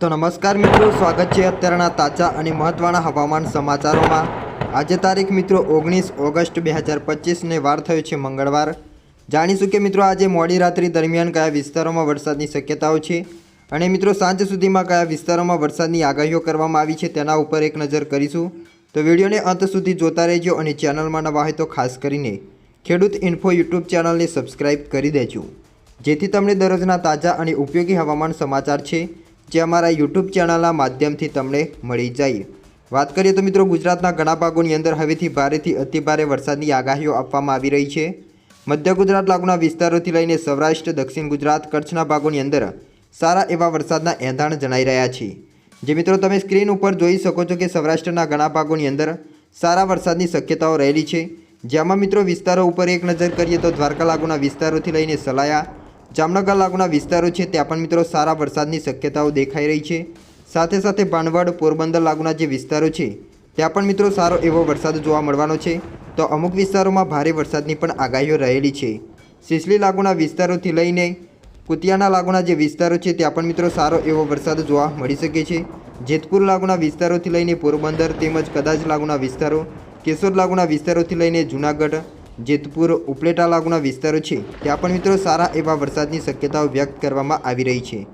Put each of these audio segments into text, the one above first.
તો નમસ્કાર મિત્રો, સ્વાગત છે અત્યારના તાજા અને મહત્ત્વના હવામાન સમાચારોમાં. આજે તારીખ મિત્રો ઓગણીસ ઓગસ્ટ બે હજાર પચીસને વાર થયો છે મંગળવાર. જાણીશું કે મિત્રો આજે મોડી રાત્રિ દરમિયાન કયા વિસ્તારોમાં વરસાદની શક્યતાઓ છે અને મિત્રો સાંજ સુધીમાં કયા વિસ્તારોમાં વરસાદની આગાહીઓ કરવામાં આવી છે તેના ઉપર એક નજર કરીશું. તો વિડીયોને અંત સુધી જોતા રહેજો અને ચેનલમાં નવા હોય તો ખાસ કરીને ખેડૂત ઇન્ફો યુટ્યુબ ચેનલને સબસ્ક્રાઇબ કરી દેજો. જેથી તમને દરરોજના તાજા અને ઉપયોગી હવામાન સમાચાર છે. જે અમારા યુટ્યુબ ચેનલના માધ્યમથી તમને મળી જાય. વાત કરીએ તો મિત્રો ગુજરાતના ઘણા ભાગોની અંદર હવેથી ભારેથી અતિભારે વરસાદની આગાહીઓ આપવામાં આવી રહી છે. મધ્ય ગુજરાત લાગુના વિસ્તારોથી લઈને સૌરાષ્ટ્ર, દક્ષિણ ગુજરાત, કચ્છના ભાગોની અંદર સારા એવા વરસાદના એંધાણ જણાઈ રહ્યા છે. જે મિત્રો તમે સ્ક્રીન ઉપર જોઈ શકો છો કે સૌરાષ્ટ્રના ઘણા ભાગોની અંદર સારા વરસાદની શક્યતાઓ રહેલી છે. જેમાં મિત્રો વિસ્તારો ઉપર એક નજર કરીએ તો દ્વારકા લાગુના વિસ્તારોથી લઈને સલાયા જામનગર લાગુના વિસ્તારો છે ત્યાં પણ મિત્રો સારા વરસાદની શક્યતાઓ દેખાઈ રહી છે. સાથે સાથે ભાંડવડ, પોરબંદર લાગુના જે વિસ્તારો છે, ત્યાં પણ મિત્રો સારો એવો વરસાદ જોવા મળવાનો છે. તો અમુક વિસ્તારોમાં ભારે વરસાદની પણ આગાહીઓ રહેલી છે. સિસલી લાગુના વિસ્તારોથી લઈને કુતિયાના લાગુના જે વિસ્તારો છે, ત્યાં પણ મિત્રો સારો એવો વરસાદ જોવા મળી શકે છે. જેતપુર લાગુના વિસ્તારોથી લઈને પોરબંદર તેમજ કદાચ લાગુના વિસ્તારો, કેશોદ લાગુના વિસ્તારોથી લઈને જૂનાગઢ જેતપુર, ઉપલેટા લાગુના વિસ્તારો છે, ત્યાં પણ મિત્રો સારા એવા વરસાદની શક્યતાઓ વ્યક્ત કરવામાં આવી રહી છે.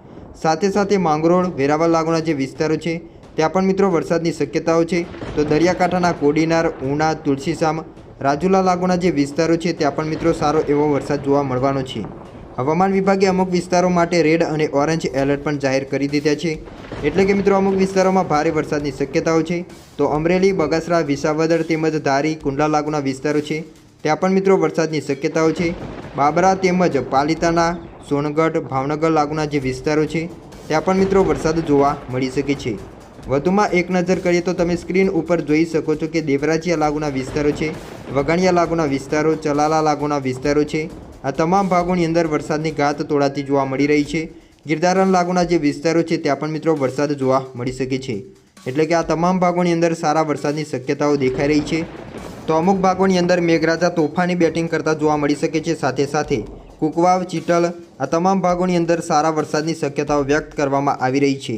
સાથે સાથે માંગરોળ, વેરાવળ લાગુના જે વિસ્તારો છે, ત્યાં પણ મિત્રો વરસાદની શક્યતાઓ છે. તો દરિયાકાંઠાના કોડીનાર, ઉના, તુલસીશામ, રાજુલા લાગુના જે વિસ્તારો છે, ત્યાં પણ મિત્રો સારો એવો વરસાદ જોવા મળવાનો છે. હવામાન વિભાગે અમુક વિસ્તારો માટે રેડ અને ઓરેન્જ એલર્ટ પણ જાહેર કરી દીધા છે. એટલે કે મિત્રો અમુક વિસ્તારોમાં ભારે વરસાદની શક્યતાઓ છે. તો અમરેલી, બગસરા, વિસાવદર તેમજ ધારી, કુંડલા લાગુના વિસ્તારો છે. ત્યાં પણ મિત્રો વરસાદની શક્યતાઓ છે. બાબરા તેમજ પાલિતાના સોનગઢ, ભાવનગર લાગુના જે વિસ્તારો છે, ત્યાં પણ મિત્રો વરસાદ જોવા મળી શકે છે. વધુમાં એક નજર કરીએ તો તમે સ્ક્રીન ઉપર જોઈ શકો છો કે દેવરાજીયા લાગુના વિસ્તારો છે, વઘાણિયા લાગુના વિસ્તારો, ચલાલા લાગુના વિસ્તારો છે. આ તમામ ભાગોની અંદર વરસાદની ગાત તોડાતી જોવા મળી રહી છે. ગિરધારણ લાગુના જે વિસ્તારો છે, ત્યાં પણ મિત્રો વરસાદ જોવા મળી શકે છે. એટલે કે આ તમામ ભાગોની અંદર સારા વરસાદની શક્યતાઓ દેખાઈ રહી છે. તો અમુક ભાગોની અંદર મેઘરાજા તોફાની બેટિંગ કરતા જોવા મળી શકે છે સાથે સાથે કુકવાવ, ચીટલ આ તમામ ભાગોની અંદર સારા વરસાદની શક્યતાઓ વ્યક્ત કરવામાં આવી રહી છે.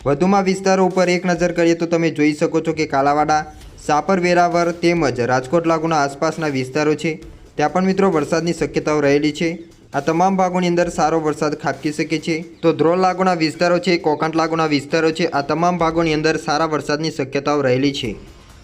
વધુમાં વિસ્તારો ઉપર એક નજર કરીએ તો તમે જોઈ શકો છો કે કાલાવાડા સાપર વેરાવર તેમજ રાજકોટ લાગુના આસપાસના વિસ્તારો છે. ત્યાં પણ મિત્રો વરસાદની શક્યતાઓ રહેલી છે. આ તમામ ભાગોની અંદર સારો વરસાદ ખાબકી શકે છે. તો ધ્રોલ લાગુના વિસ્તારો છે કોકંટ લાગુના વિસ્તારો છે, આ તમામ ભાગોની અંદર સારા વરસાદની શક્યતાઓ રહેલી છે.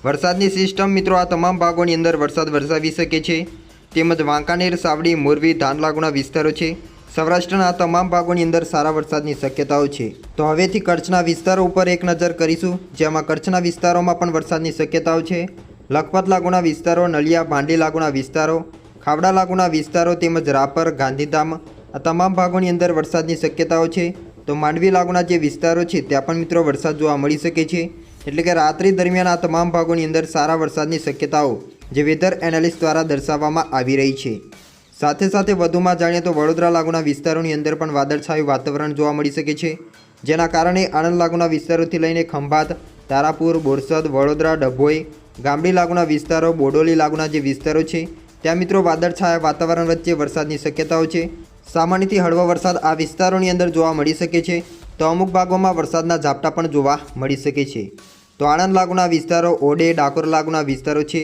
વરસાદની સિસ્ટમ મિત્રો આ તમામ ભાગોની અંદર વરસાદ વરસાવી શકે છે. તેમજ વાંકાનેર, સાવડી, મોરબી ધાન લાગુના વિસ્તારો છે. સૌરાષ્ટ્રના તમામ ભાગોની અંદર સારા વરસાદની શક્યતાઓ છે. તો હવેથી કચ્છના વિસ્તારો ઉપર એક નજર કરીશું, જેમાં કચ્છના વિસ્તારોમાં પણ વરસાદની શક્યતાઓ છે. લખપત લાગુના વિસ્તારો, નલિયા, ભાંડી લાગુના વિસ્તારો, ખાવડા લાગુના વિસ્તારો તેમજ રાપર, ગાંધીધામ, આ તમામ ભાગોની અંદર વરસાદની શક્યતાઓ છે. તો માંડવી લાગુના જે વિસ્તારો છે, ત્યાં પણ મિત્રો વરસાદ જોવા મળી શકે છે. એટલે કે રાત્રિ દરમિયાન આ તમામ ભાગોની અંદર સારા વરસાદની શક્યતાઓ જે વેધર એનાલિસ્ટ દ્વારા દર્શાવવામાં આવી રહી છે. સાથે સાથે વધુમાં જાણીએ તો વડોદરા લાગુના વિસ્તારોની અંદર પણ વાદળછાયું વાતાવરણ જોવા મળી શકે છે. જેના કારણે આણંદ લાગુના વિસ્તારોથી લઈને ખંભાત, તારાપુર, બોરસદ, વડોદરા, ડભોઈ, ગામડી લાગુના વિસ્તારો, બોડોલી લાગુના જે વિસ્તારો છે, ત્યાં મિત્રો વાદળછાયા વાતાવરણ વચ્ચે વરસાદની શક્યતાઓ છે. સામાન્યથી હળવો વરસાદ આ વિસ્તારોની અંદર જોવા મળી શકે છે. તો અમુક ભાગોમાં વરસાદના ઝાપટા પણ જોવા મળી શકે છે. તો આણંદ લાગુના વિસ્તારો, ઓડે, ડાકોર લાગુના વિસ્તારો છે.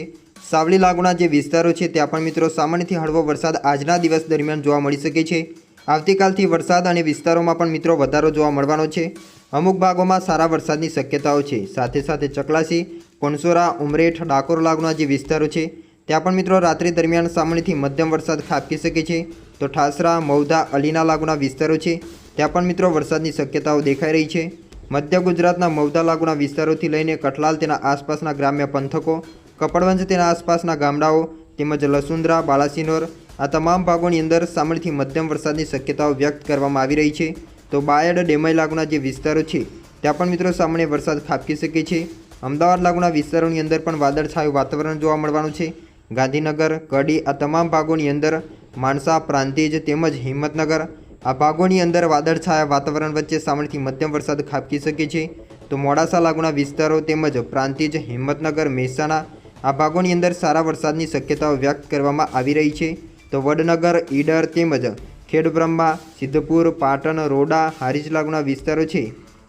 સાવલી લાગુના જે વિસ્તારો છે, ત્યાં પણ મિત્રો સામાન્યથી હળવો વરસાદ આજના દિવસ દરમિયાન જોવા મળી શકે છે. આવતીકાલથી વરસાદ અને વિસ્તારોમાં પણ મિત્રો વધારો જોવા મળવાનો છે. અમુક ભાગોમાં સારા વરસાદની શક્યતાઓ છે. સાથે સાથે ચકલાસી કોણસોરા ઉમરેઠ, ડાકોર લાગુના જે વિસ્તારો છે, ત્યાં પણ મિત્રો રાત્રિ દરમિયાન સામાન્યથી મધ્યમ વરસાદ ખાબકી શકે છે. તો ઠાસરા મૌધા અલીના લાગુના વિસ્તારો છે. ત્યાં પણ મિત્રો વરસાદની શક્યતાઓ દેખાઈ રહી છે. મધ્ય ગુજરાતના મૌધા લાગુના વિસ્તારોથી લઈને કઠલાલ તેના આસપાસના ગ્રામ્ય પંથકો, કપડવંજ તેના આસપાસના ગામડાઓ તેમજ લસુંદ્રા, બાલાસિનોર આ તમામ ભાગોની અંદર સામાન્યથી મધ્યમ વરસાદની શક્યતાઓ વ્યક્ત કરવામાં આવી રહી છે. તો બાયડ ડેમય લાગુના જે વિસ્તારો છે, ત્યાં પણ મિત્રો સામાન્ય વરસાદ ખાબકી શકે છે. અમદાવાદ લાગુના વિસ્તારોની અંદર પણ વાદળછાયું વાતાવરણ જોવા મળવાનું છે. ગાંધીનગર, કડી આ તમામ ભાગોની અંદર માણસા, પ્રાંતિજ તેમજ હિંમતનગર આ ભાગોની અંદર વાદળછાયા વાતાવરણ વચ્ચે સામાન્યથી મધ્યમ વરસાદ ખાબકી શકે છે. તો મોડાસા લાગુના વિસ્તારો તેમજ પ્રાંતિજ, હિંમતનગર, મહેસાણા, આ ભાગોની અંદર સારા વરસાદની શક્યતાઓ વ્યક્ત કરવામાં આવી રહી છે. તો વડનગર, ઈડર તેમજ ખેડબ્રહ્મા, સિદ્ધપુર, પાટણ, રોડા, હારીજ લાગુના વિસ્તારો છે.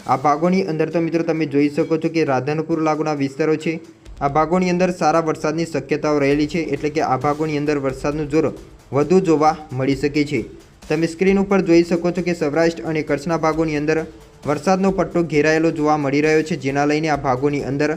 આ ભાગોની અંદર તો મિત્રો તમે જોઈ શકો છો કે રાધનપુર લાગુના વિસ્તારો છે. આ ભાગોની અંદર સારા વરસાદની શક્યતાઓ રહેલી છે, એટલે કે આ ભાગોની અંદર વરસાદનું જોર વધુ જોવા મળી શકે છે. તમે સ્ક્રીન ઉપર જોઈ શકો છો કે સૌરાષ્ટ્ર અને કચ્છના ભાગોની અંદર વરસાદનો પટ્ટો ઘેરાયેલો જોવા મળી રહ્યો છે, જેના લઈને આ ભાગોની અંદર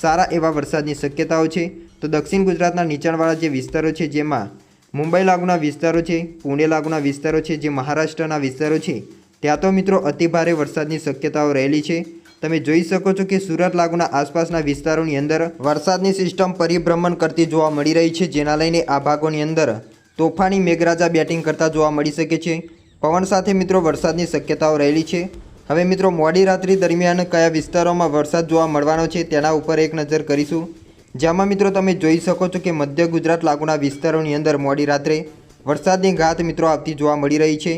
સારા એવા વરસાદની શક્યતાઓ છે. તો દક્ષિણ ગુજરાતના નીચાણવાળા જે વિસ્તારો છે, જેમાં મુંબઈ લાગુના વિસ્તારો છે, પુણે લાગુના વિસ્તારો છે, જે મહારાષ્ટ્રના વિસ્તારો છે, ત્યાં તો મિત્રો અતિભારે વરસાદની શક્યતાઓ રહેલી છે. તમે જોઈ શકો છો કે સુરત લાગુના આસપાસના વિસ્તારોની અંદર વરસાદની સિસ્ટમ પરિભ્રમણ કરતી જોવા મળી રહી છે, જેના લઈને આ ભાગોની અંદર તોફાની મેઘરાજા બેટિંગ કરતા જોવા મળી શકે છે. પવન સાથે મિત્રો વરસાદની શક્યતાઓ રહેલી છે. હવે મિત્રો, મોડી રાત્રિ દરમિયાન કયા વિસ્તારોમાં વરસાદ જોવા મળવાનો છે તેના ઉપર એક નજર કરીશું. જેમાં મિત્રો તમે જોઈ શકો છો કે મધ્ય ગુજરાત લાગુના વિસ્તારોની અંદર મોડી રાત્રે વરસાદની ઘાત મિત્રો આવતી જોવા મળી રહી છે.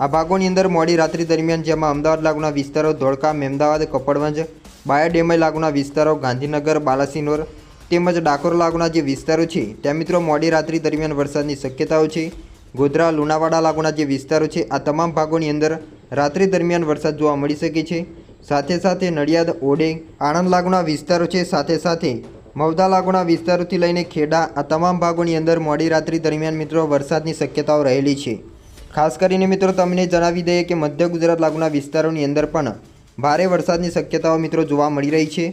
આ ભાગોની અંદર મોડી રાત્રિ દરમિયાન જેમાં અમદાવાદ લાગુના વિસ્તારો ધોળકા મહેમદાવાદ કપડવંજ, બાયોડેમય લાગુના વિસ્તારો ગાંધીનગર, બાલાસિનોર તેમજ ડાકોર લાગુના જે વિસ્તારો છે, ત્યાં મિત્રો મોડી રાત્રિ દરમિયાન વરસાદની શક્યતાઓ છે. ગોધરા, લુણાવાડા લાગુના જે વિસ્તારો છે, આ તમામ ભાગોની અંદર રાત્રિ દરમિયાન વરસાદ જોવા મળી શકે છે. સાથે સાથે નડિયાદ, ઓડે, આણંદ લાગુના વિસ્તારો છે, સાથે સાથે મવદા લાગુના વિસ્તારોથી લઈને ખેડા, આ તમામ ભાગોની અંદર મોડી રાત્રિ દરમિયાન મિત્રો વરસાદની શક્યતાઓ રહેલી છે. ખાસ કરીને મિત્રો તમને જણાવી દઈએ કે મધ્ય ગુજરાત લાગુના વિસ્તારોની અંદર પણ ભારે વરસાદની શક્યતાઓ મિત્રો જોવા મળી રહી છે.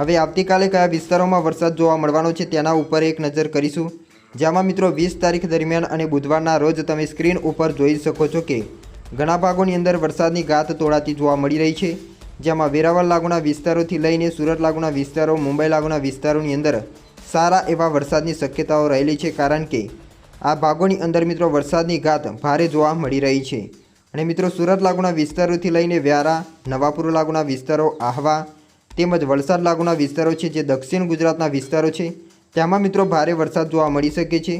હવે આવતીકાલે કયા વિસ્તારોમાં વરસાદ જોવા મળવાનો છે તેના ઉપર એક નજર કરીશું. જેમાં મિત્રો વીસ તારીખ દરમિયાન અને બુધવારના રોજ તમે સ્ક્રીન ઉપર જોઈ શકો છો કે ઘણા ભાગોની અંદર વરસાદની ગાત તોડાતી જોવા મળી રહી છે. જેમાં વેરાવળ લાગુના વિસ્તારોથી લઈને સુરત લાગુના વિસ્તારો, મુંબઈ લાગુના વિસ્તારોની અંદર સારા એવા વરસાદની શક્યતાઓ રહેલી છે કારણ કે આ ભાગોની અંદર મિત્રો વરસાદની ગાત ભારે જોવા મળી રહી છે. અને મિત્રો સુરત લાગુના વિસ્તારોથી લઈને વ્યારા, નવાપુર લાગુના વિસ્તારો, આહવા તેમજ વલસાડ લાગુના વિસ્તારો છે જે દક્ષિણ ગુજરાતના વિસ્તારો છે. તેમાં મિત્રો ભારે વરસાદ જોવા મળી શકે છે.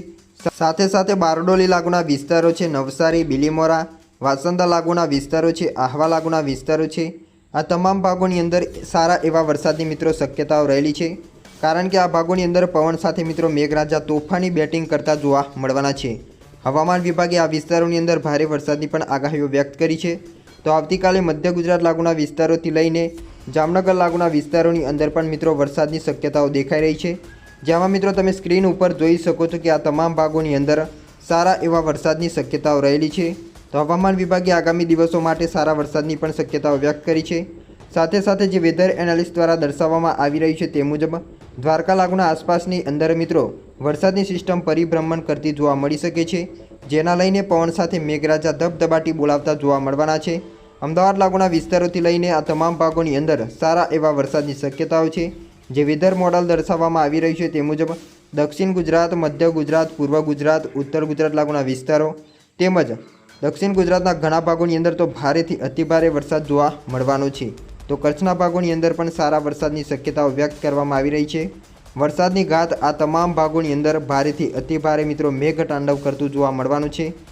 સાથે સાથે બારડોલી લાગુના વિસ્તારો છે, નવસારી, બિલીમોરા, વાસંદા લાગુના વિસ્તારો છે, આહવા લાગુના વિસ્તારો છે. આ તમામ ભાગોની અંદર સારા એવા વરસાદની મિત્રો શક્યતાઓ રહેલી છે. કારણ કે આ ભાગોની અંદર પવન સાથે મિત્રો મેઘરાજા તોફાની બેટિંગ કરતા જોવા મળવાના છે. હવામાન વિભાગે આ વિસ્તારોની અંદર ભારે વરસાદની પણ આગાહીઓ વ્યક્ત કરી છે. તો આવતીકાલે મધ્ય ગુજરાત લાગુના વિસ્તારોથી લઈને જામનગર લાગુના વિસ્તારોની અંદર પણ મિત્રો વરસાદની શક્યતાઓ દેખાઈ રહી છે. જેમાં મિત્રો તમે સ્ક્રીન ઉપર જોઈ શકો છો કે આ તમામ ભાગોની અંદર સારા એવા વરસાદની શક્યતાઓ રહેલી છે. તો હવામાન વિભાગે આગામી દિવસો માટે સારા વરસાદની પણ શક્યતાઓ વ્યક્ત કરી છે. સાથે સાથે જે વેધર એનાલિસ્ટ દ્વારા દર્શાવવામાં આવી રહ્યું છે તે મુજબ, દ્વારકા લાગુના આસપાસની અંદર મિત્રો વરસાદની સિસ્ટમ પરિભ્રમણ કરતી જોવા મળી શકે છે. જેના લઈને પવન સાથે મેઘરાજા ધબધબાટી બોલાવતા જોવા મળવાના છે. અમદાવાદ લાગુના વિસ્તારોથી લઈને આ તમામ ભાગોની અંદર સારા એવા વરસાદની શક્યતાઓ છે. જે વેધર મોડલ દર્શાવવામાં આવી રહ્યું છે તે મુજબ દક્ષિણ ગુજરાત, મધ્ય ગુજરાત, પૂર્વ ગુજરાત, ઉત્તર ગુજરાત લાગુના વિસ્તારો તેમજ દક્ષિણ ગુજરાતના ઘણા ભાગોની અંદર તો ભારેથી અતિભારે વરસાદ જોવા મળવાનો છે. તો કચ્છના ભાગોની અંદર પણ સારા વરસાદની શક્યતાઓ વ્યક્ત કરવામાં આવી રહી છે. વરસાદની ઘાત આ તમામ ભાગોની અંદર ભારેથી અતિભારે મિત્રો મેઘ તાંડવ કરતું જોવા મળવાનું છે.